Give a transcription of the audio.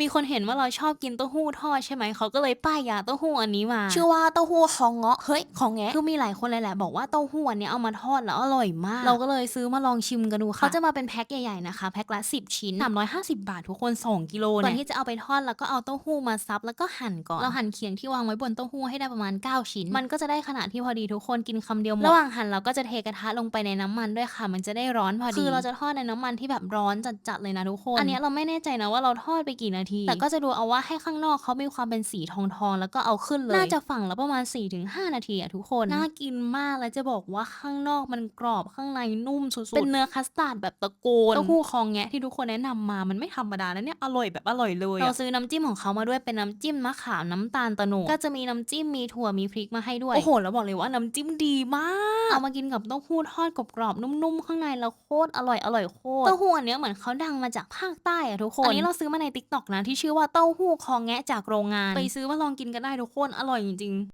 มีคนเห็นว่าเราชอบกินเต้าหู้ทอดใช่ไหมเขาก็เลยป้ายยาเต้าหู้อันนี้มา ชื่อว่าเต้าหู้คองเงาะเฮ้ยของแงะคือมีหลายคนเลยแหละบอกว่าเต้าหู้อันเนี้ยเอามาทอดแล้วอร่อยมาก เราก็เลยซื้อมาลองชิมกันดูค่ะเขาจะมาเป็นแพ็คใหญ่ๆนะคะแพ็คละ10 ชิ้น 350 บาททุกคน 2 กิโลก่อนที่จะเอาไปทอดแล้วก็เอาเต้าหู้มาซับแล้วก็หั่นก่อนเราหั่นเคียงที่วางไว้บนเต้าหู้ให้ได้ประมาณ 9 ชิ้น มันก็จะได้ขนาดที่พอดีทุกคนกินคำเดียวหมดระหว่างหั่นเราก็จะเทกระทะลงไปในน้ำมันด้วยค่ะ มันจะได้ร้อนพอดีคือเราจะทอดในน้ำมันที่แบบร้อนจัดๆเลยนะทุกคนอันเนี้ยเราไม่แน่ใจนะว่าเราทอดไปกี่นาทีแต่ก็จะดูเอาว่าให้ข้างนอกเขามีความเป็นสีทองๆแล้วก็เอาขึ้นเลย น่าจะฝั่งละประมาณ 4-5 นาทีอะทุกคน น่ากินมากแล้วจะบอกว่าข้างนอกมันกรอบข้างในนุ่มสุดๆ เป็นเนื้อคัสตาร์ดแบบตะโกนเต้าหู้คองแงะที่ทุกคนแนะนำมา มันไม่ธรรมดานะเนี่ย อร่อยแบบอร่อยเลยอะเราซื้อน้ำจิ้มของเขามาด้วยเป็นน้ำจิ้มมะขามน้ำตาลตะโนดก็จะมีน้ำจิ้มมีถั่วมีพริกมาให้ด้วย โอ้โห แล้วบอกเลยว่าน้ำจิ้มดีมาก เอามากินกับเต้าหู้ทอดกรอบๆนุ่มๆข้างในแล้วโคตรอร่อยอร่อยโคตร เต้าหู้อันเนี้ยเหมือนเขาดังมาจากภาคใต้อะทุกคน อันนี้เราซื้อมาในติ๊กต็อกนะที่ชื่อว่าเต้าหู้คองแงะจากโรงงาน ไปซื้อมาลองกินกันได้ทุกคนอร่อยจริงๆ